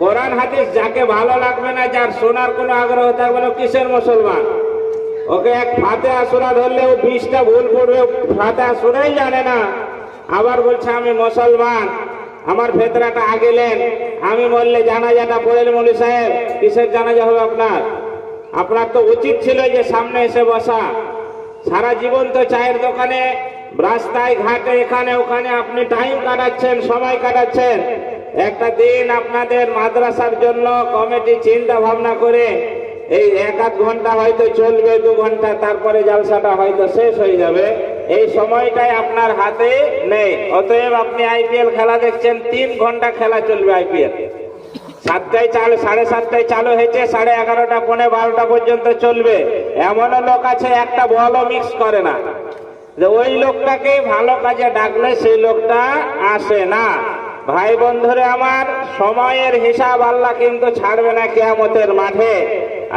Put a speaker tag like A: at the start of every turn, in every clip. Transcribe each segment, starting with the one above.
A: কোরআন হাদিস যাকে ভালো লাগবে না, যার শোনার কোনো আগ্রহ থাকবে না কিসের মুসলমান? ওকে এক ফাতে আসুরা ধরলে ও বিশটা ভুল পড়বে ফাতে আসুরাই জানে না। আবার বলছে, আমি মুসলমান, আমার ভেতরাটা আগেলেন আমি বললে জানাজাটা পড়েন মলি সাহেব, কিসের জানাজা হবে আপনার? আপনার তো উচিত ছিল যে সামনে এসে বসা। সারা জীবন তো চায়ের দোকানে, রাস্তায়, ঘাটে, এখানে, ওখানে আপনি টাইম কাটাচ্ছেন, সময় কাটাচ্ছেন। একটা দিন আপনাদের মাদ্রাসার জন্য কমিটি চিন্তা ভাবনা করে, এই এক আধ ঘণ্টা হয়তো চলবে, দু ঘণ্টা, তারপরে জালসাটা হয়তো শেষ হয়ে যাবে। এই সময়টাই আপনার হাতে নেই। অতএব আপনি আইপিএল খেলা দেখছেন, তিন ঘণ্টা খেলা চলবে আইপিএল। সাতটায় চালু, সাড়ে সাতটায় চালু হয়েছে, সাড়ে এগারোটা, পৌনে বারোটা পর্যন্ত চলবে। এমনও লোক আছে, একটা বলও মিক্স করে না। যে ওই লোকটাকে ভালো কাজে ডাকলে সেই লোকটা আসে না। ভাই বন্ধুরে, আমার সময়ের হিসাব আল্লাহ কিন্তু ছাড়বে না কেয়ামতের মাঠে।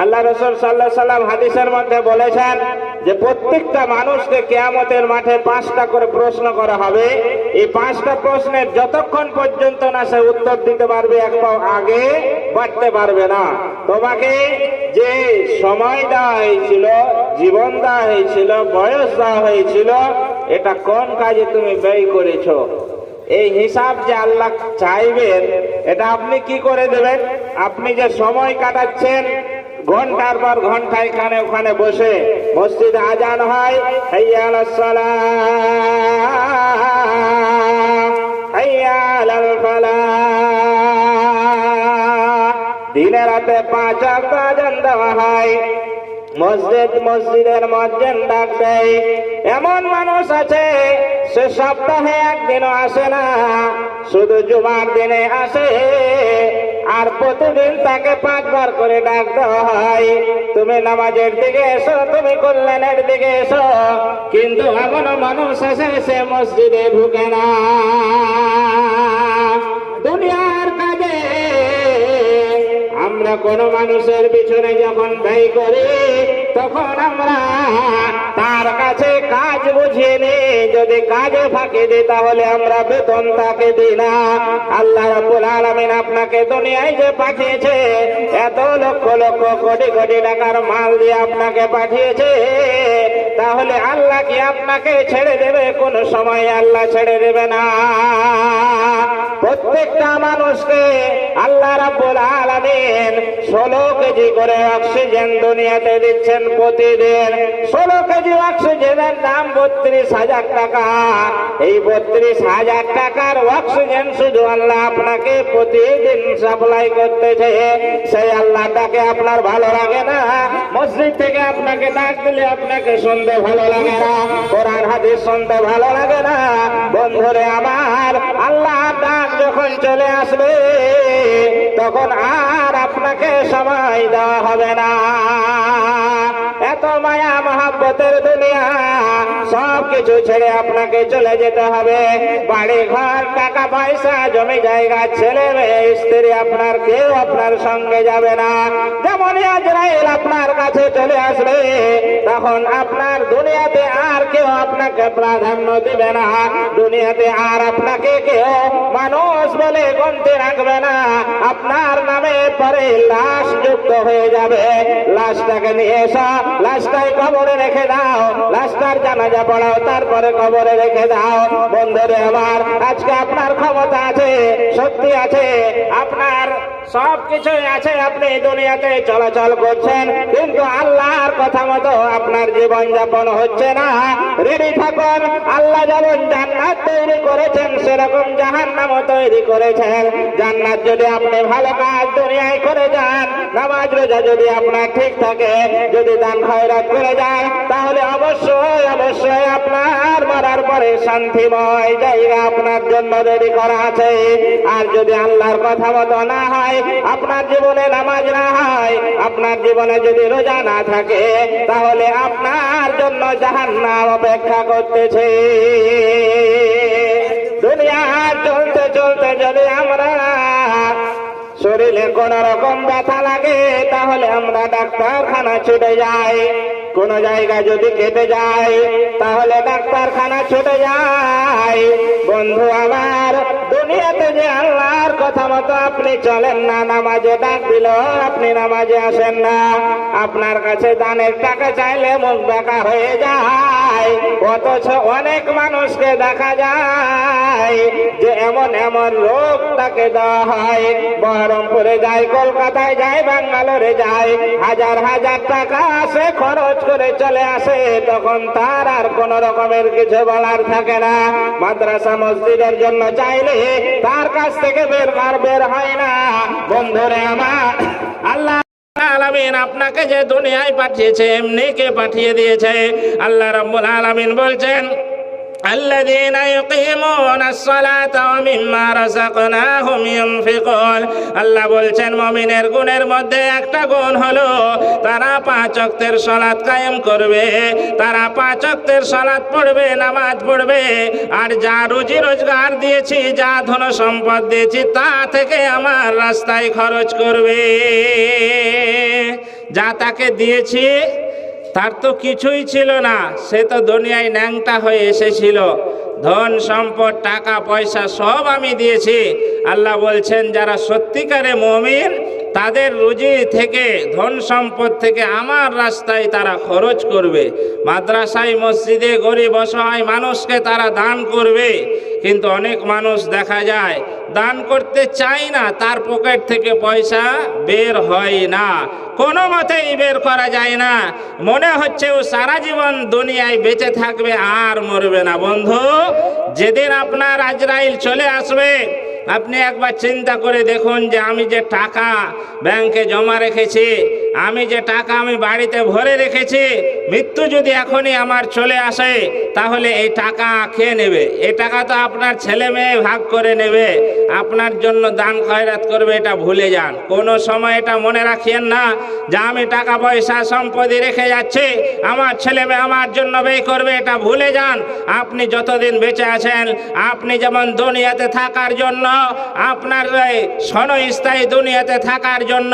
A: আল্লাহ রসুল সাল্লাহ সাল্লাম হাদিসের মধ্যে বলেছেন যে, প্রত্যেকটা মানুষকে কেয়ামতের মাঠে পাঁচটা করে প্রশ্ন করা হবে। এই পাঁচটা প্রশ্নের যতক্ষণ পর্যন্ত না সে উত্তর দিতে পারবে, এক পাও আগে বাড়তে পারবে না। তোমাকে যে সময় দেওয়া হয়েছিল, জীবন দেওয়া হয়েছিল, বয়স দেওয়া হয়েছিল, এটা কোন কাজে তুমি ব্যয় করেছ? এই হিসাব যে আল্লাহ চাইবেন, এটা আপনি কি করে দেবেন? আপনি যে সময় কাটাচ্ছেন, ঘণ্টার পর ঘণ্টা এখানে ওখানে বসে মসজিদ আজান হয়। দিনে রাতে পাঁচ আজান দেওয়া হয়। মসজিদ মসজিদের মসজিদ ডাক দেয়। এমন মানুষ আছে সে সপ্তাহে একদিনও আসে না, শুধু জুমার দিনে আসে। আর প্রতিদিন তাকে পাঁচবার করে ডাক দেওয়া হয়। তুমি নামাজের দিকে এসো, তুমি কল্যাণের দিকে এসো। কিন্তু এমন মানুষ আছে সে মসজিদে ঢুকে না। দুনিয়ার কাজে আমরা কোন মানুষের পিছনে যখন ব্যয় করি তখন আমরা তার কাছে কাজ বুঝিয়ে নিই। যদি কাজে ফাঁকি দিই, তাহলে আমরা বেতন তাকে দিই না। আল্লাহ রাব্বুল আলামিন আপনাকে দুনিয়ায় যে পাঠিয়েছে, এত লক্ষ লক্ষ কোটি কোটি টাকার মাল দিয়ে আপনাকে পাঠিয়েছে, তাহলে আল্লাহ কি আপনাকে ছেড়ে দেবে? কোন সময় আল্লাহ ছেড়ে দেবে না। প্রত্যেকটা মানুষকে আল্লাহ রাব্বুল আলামিন ষোলো কেজি করে অক্সিজেন দুনিয়াতে দিচ্ছেন। প্রতিদিন। ষোলো কেজি অক্সিজেনের দাম বত্রিশ হাজার টাকা। এই বত্রিশ হাজার টাকার অক্সিজেন শুধু আল্লাহ আপনাকে প্রতিদিন সাপ্লাই করতেছে। সেই আল্লাহটাকে আপনার ভালো লাগে না। মসজিদ থেকে আপনাকে ডাক দিলে আপনাকে শুনতে ভালো লাগে না। কোরআন, হাদিস শুনতে ভালো লাগে না। বন্ধুরে আমার, আল্লাহ ডাক যখন চলে আসবে, তখন আর আপনাকে সময় দেওয়া হবে না। মায়া, মহাব্বতের দুনিয়া, সব কিছু ছেড়ে আপনাকে চলে যেতে হবে। বাড়ি ঘর টাকা পয়সা, জমি জায়গা ছেলে মেয়ে, স্ত্রী আপনার, কেউ আপনার সঙ্গে যাবে না। যেমন আজরাইল আপনার কাছে চলে আসবে, তখন আপনার দুনিয়াতে আর কেউ আপনাকে প্রাধান্য দিবে না। দুনিয়াতে আর আপনাকে কেউ মানুষ বলে গন্তে রাখবে না। আপনার নামে পরে লাশ যুক্ত হয়ে যাবে। লাশটাকে নিয়ে এসো লাশটাই কবরে রেখে দাও। লাশটার জানাজা পড়াও, তারপরে কবরে রেখে দাও। বন্ধুরে আমার, আজকে আপনার ক্ষমতা আছে, শক্তি আছে। আপনার সব কিছুই আছে আপনি দুনিয়াতে চলাচল করছেন, কিন্তু আল্লাহর কথা মতো আপনার জীবন যাপন হচ্ছে না। রেডি থাকুন, আল্লাহ যেমন জান্নাত তৈরি করেছেন, সেরকম জাহান্নামও তৈরি করেছেন। জান্নাত যদি আপনি ভালো কাজ দুনিয়ায় করে যান, নামাজ রোজা যদি আপনার ঠিক থাকে, যদি দান খয়রাত করে যান, তাহলে অবশ্যই অবশ্যই আপনার মরার পরে শান্তিময় জায়গা আপনার জন্য রেডি করা আছে। আর যদি আল্লাহর কথা মতো না হয় আপনার জীবনে নামাজ না হয়, আপনার জীবনে যদি রোজা না থাকে, তাহলে আপনার জন্য জাহান্নাম অপেক্ষা করতেছে। দুনিয়া চলতে চলতে যদি আমরা শরীরে কোন রকম ব্যথা লাগে, তাহলে আমরা ডাক্তারখানা ছুটে যাই। কোন জায়গা যদি কেটে যায় তাহলে ডাক্তারখানা ছুটে যাই। বন্ধু আমার কথা মতো আপনি চলেন না, নামাজে ডাক দিল আপনি নামাজে আসেন না। আপনার কাছে দানের টাকা চাইলে মুখ দেখা হয়ে যায়। অথচ অনেক মানুষকে দেখা যায় যে এমন এমন রোগ তাকে দেওয়া হয়। বহরমপুরে যায়, কলকাতায় যায়, বাঙ্গালোরে যায়। হাজার হাজার টাকা আসে, খরচ করে চলে আসে। তখন তার আর কোন রকমের কিছু বলার থাকে না। মাদ্রাসা মসজিদের জন্য চাইলে তার কাছ থেকে বের আর বের হয় না। বন্ধুরে আমার, আল্লাহ আলামিন আপনাকে যে দুনিয়ায় পাঠিয়েছে, এমনি কে পাঠিয়ে দিয়েছে? আল্লাহ রব্বুল আলামিন বলছেন الذين يقيمون الصلاة ومما رزقناهم ينفقون আল্লাহ বলছেন মমিনের গুণের মধ্যে একটা গুণ হলো তারা পাঁচ ওয়াক্তের সালাত কায়েম করবে তারা পাঁচ ওয়াক্তের সালাত পড়বে নামাজ পড়বে আর যা রুজি রোজগার দিয়েছি যা ধন সম্পদ দিয়েছি তা থেকে আমার রাস্তায় খরচ করবে যা তাকে দিয়েছি তার তো কিছুই ছিল না। সে তো দুনিয়ায় ন্যাংটা হয়ে এসেছিল। ধন, সম্পদ, টাকা, পয়সা সব আমি দিয়েছি। আল্লাহ বলছেন, যারা সত্যিকারে মমিন, তাদের রুজি থেকে, ধন, সম্পদ থেকে আমার রাস্তায় তারা খরচ করবে। মাদ্রাসায়, মসজিদে গরিব, অসহায় মানুষকে তারা দান করবে। কিন্তু অনেক মানুষ দেখা যায়, দান করতে চায় না, তার পকেট থেকে পয়সা বের হয় না। কোনো মতেই বের করা যায় না। মনে হচ্ছে ও সারা জীবন দুনিয়ায় বেঁচে থাকবে, আর মরবে না। বন্ধু, যেদিন আপনার আজরাইল চলে আসবে, আপনি একবার চিন্তা করে দেখুন যে আমি যে টাকা ব্যাংকে জমা রেখেছি আমি যে টাকা আমি বাড়িতে ভরে রেখেছি, মৃত্যু যদি এখনই আমার চলে আসে, তাহলে এই টাকা খেয়ে নেবে? এই টাকা তো আপনার ছেলে মেয়ে ভাগ করে নেবে। আপনার জন্য দান খয়রাত করবে, এটা ভুলে যান। কোনো সময় এটা মনে রাখিয়েন না যে আমি টাকা পয়সা সম্পত্তি রেখে যাচ্ছি, আমার ছেলে মেয়ে আমার জন্য ব্যয় করবে, এটা ভুলে যান। আপনি যতদিন বেঁচে আছেন, আপনি যেমন দুনিয়াতে থাকার জন্য, আপনার এই স্থায়ী দুনিয়াতে থাকার জন্য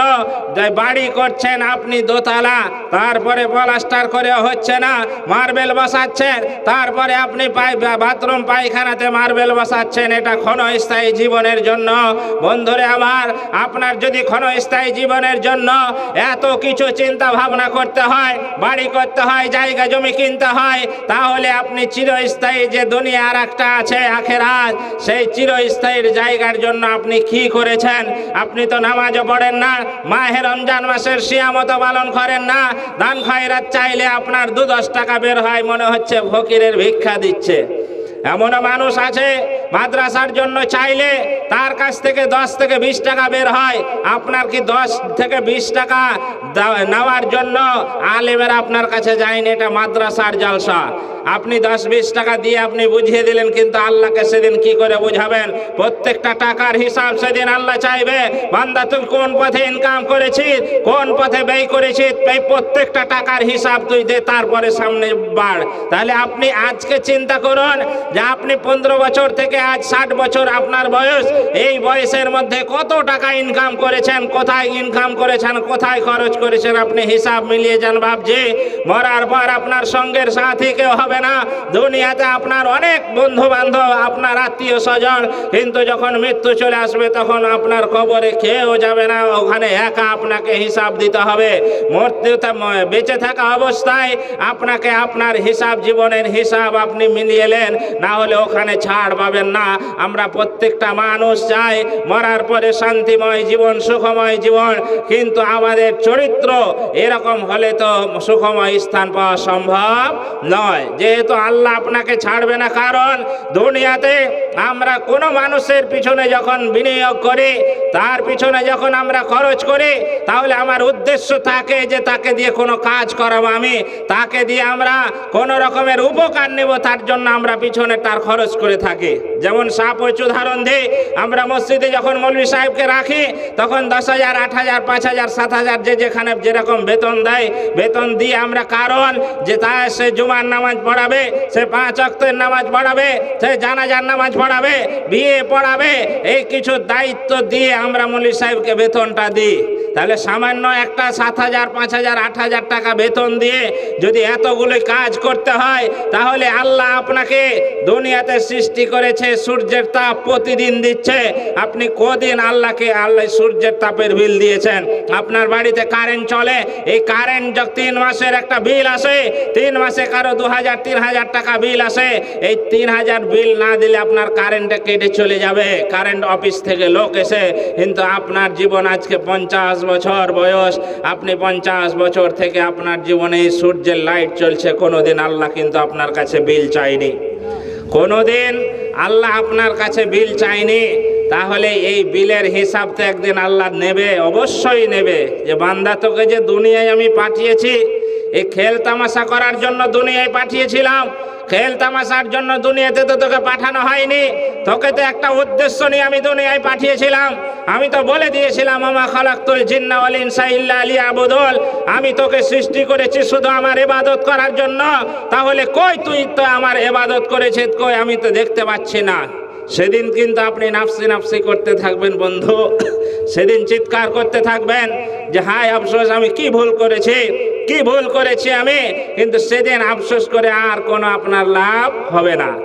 A: বাড়ি করছেন আপনি দোতলা, তারপরে প্লাস্টার করে হচ্ছে না, মার্বেল বসাচ্ছেন, তারপরে আপনি বাথরুম পায়খানাতে মার্বেল বসাচ্ছেন, এটা ক্ষণস্থায়ী জীবনের জন্য। বন্ধুরে আমার, আপনার যদি ক্ষণস্থায়ী জীবনের জন্য এত কিছু চিন্তা ভাবনা করতে হয়, বাড়ি করতে হয়, জায়গা, জমি কিনতে হয়, তাহলে আপনি চিরস্থায়ী যে দুনিয়া আর একটা আছে আখেরাত সেই চিরস্থায়ীর জায়গার জন্য আপনি কি করেছেন? আপনি তো নামাজও পড়েন না, মাহে রমজান মাসের সিয়ামত পালন করেন না। দান খয়রাত চাইলে আপনার দু দশ টাকা বের হয়, মনে হচ্ছে ফকিরের ভিক্ষা দিচ্ছে। এমনও মানুষ আছে, মাদ্রাসার জন্য চাইলে তার কাছ থেকে দশ থেকে বিশ টাকা বের হয়। আপনার কি দশ থেকে বিশ টাকা নেওয়ার জন্য আলেমের আপনার কাছে যায়নি? এটা মাদ্রাসার জালসা। আপনি দশ বিশ টাকা দিয়ে আপনি বুঝিয়ে দিলেন, কিন্তু আল্লাহকে সেদিন কি করে বুঝাবেন? প্রত্যেকটা টাকার হিসাব সেদিন আল্লাহ চাইবে। বান্দা, তুই কোন পথে ইনকাম করেছিস? কোন পথে ব্যয় করেছিস? এই প্রত্যেকটা টাকার হিসাব তুই দে, তারপরে সামনে বাড়। তাহলে আপনি আজকে চিন্তা করুন যে আপনি পনেরো বছর থেকে আজ ষাট বছর আপনার বয়স। এই বয়সের মধ্যে কত টাকা ইনকাম করেছেন? কোথায় ইনকাম করেছেন? কোথায় খরচ করেছেন? আপনি হিসাব মিলিয়ে যান ভাবছি মরার পর আপনার সঙ্গের সাথী কেউ হবে না। দুনিয়াতে আপনার অনেক বন্ধু বান্ধব আপনার আত্মীয় স্বজন, কিন্তু যখন মৃত্যু চলে আসবে তখন আপনার কবরে খেয়েও যাবে না। ওখানে একা আপনাকে হিসাব দিতে হবে। মৃত্যুতে বেঁচে থাকা অবস্থায় আপনাকে আপনার হিসাব, জীবনের হিসাব আপনি মিলিয়ে এলেন না হলে ওখানে ছাড় পাবেন না। আমরা প্রত্যেকটা মানুষ চাই মরার পরে শান্তিময় জীবন, সুখময় জীবন। কিন্তু আমাদের চরিত্র এরকম হলে তো সুখময় স্থান পাওয়া সম্ভব নয়। যেহেতু আল্লাহ আপনাকে ছাড়বে না, কারণ দুনিয়াতে আমরা কোনো মানুষের পিছনে যখন বিনিয়োগ করি, তার পিছনে যখন আমরা খরচ করি, তাহলে আমার উদ্দেশ্য থাকে যে তাকে দিয়ে কোনো কাজ করাবো আমি, তাকে দিয়ে আমরা কোনো রকমের উপকার নেব, তার জন্য আমরা পিছনে তার খরচ করে থাকি। যেমন সাপ হচ্ছে উদাহরণ দিই আমরা মসজিদে যখন মৌলভী সাহেবকে রাখি, তখন দশ হাজার, আট হাজার, পাঁচ হাজার, সাত হাজার যে যেখানে যেরকম বেতন দেয়, বেতন দিয়ে আমরা কারণ যে তা সে জুমার নামাজ পড়াবে, সে পাঁচ অক্তের নামাজ পড়াবে, সে জানাজার নামাজ পড়াবে, বিয়ে পড়াবে, এই কিছু দায়িত্ব দিয়ে আমরা মলি সাহেবকে বেতনটা দিই।
B: তাহলে সামান্য একটা সাত হাজার, পাঁচ হাজার, আট হাজার টাকা বেতন দিয়ে যদি এতগুলো কাজ করতে হয়, তাহলে আল্লাহ আপনাকে দুনিয়াতে সৃষ্টি করেছে, সূর্যের তাপ প্রতিদিন দিচ্ছে। আপনি কদিন আল্লাহকে আল্লাহ সূর্যের তাপের বিল দিয়েছেন? আপনার বাড়িতে কারেন্ট চলে, এই কারেন্ট যখন তিন মাসের একটা বিল আসে, তিন মাসে কারও দু হাজার, তিন হাজার টাকা বিল আসে, এই তিন হাজার বিল না দিলে আপনার কারেন্টটা কেটে চলে যাবে। কারেন্ট অফিস থেকে লোক এসে, কিন্তু আপনার জীবন আজকে পঞ্চাশ বছর বয়স, আপনি পঞ্চাশ বছর থেকে আপনার জীবনে সূর্যের লাইট চলছে, কোনোদিন আল্লাহ কিন্তু আপনার কাছে বিল চাইনি কোনোদিন আল্লাহ আপনার কাছে বিল চাইনি তাহলে এই বিলের হিসাব তো একদিন আল্লাহ নেবে, অবশ্যই নেবে। যে বান্দা তোকে যে দুনিয়ায় আমি পাঠিয়েছি, এই খেল তামাশা করার জন্য দুনিয়ায় পাঠিয়েছিলাম খেল তামাশার জন্য দুনিয়াতে তো তোকে পাঠানো হয়নি। তোকে তো একটা উদ্দেশ্য নিয়ে আমি দুনিয়ায় পাঠিয়েছিলাম। আমি তো বলে দিয়েছিলাম, আমা খালাক্তুল জিন্না ওয়াল ইনসা ইল্লা আলী আবুদল আমি তোকে সৃষ্টি করেছি শুধু আমার এবাদত করার জন্য। তাহলে কই তুই তো আমার এবাদত করেছিস? কই? আমি তো দেখতে পাচ্ছি না। সেদিন কিন্তু আপনি নাফসি নাফসি করতে থাকবেন, বন্ধু। সেদিন চিৎকার করতে থাকবেন যে, হায়, আফসোস, আমি কি ভুল করেছি? কি ভুল করেছি আমি? কিন্তু সেদিন আফসোস করে আর কোনো আপনার লাভ হবে না।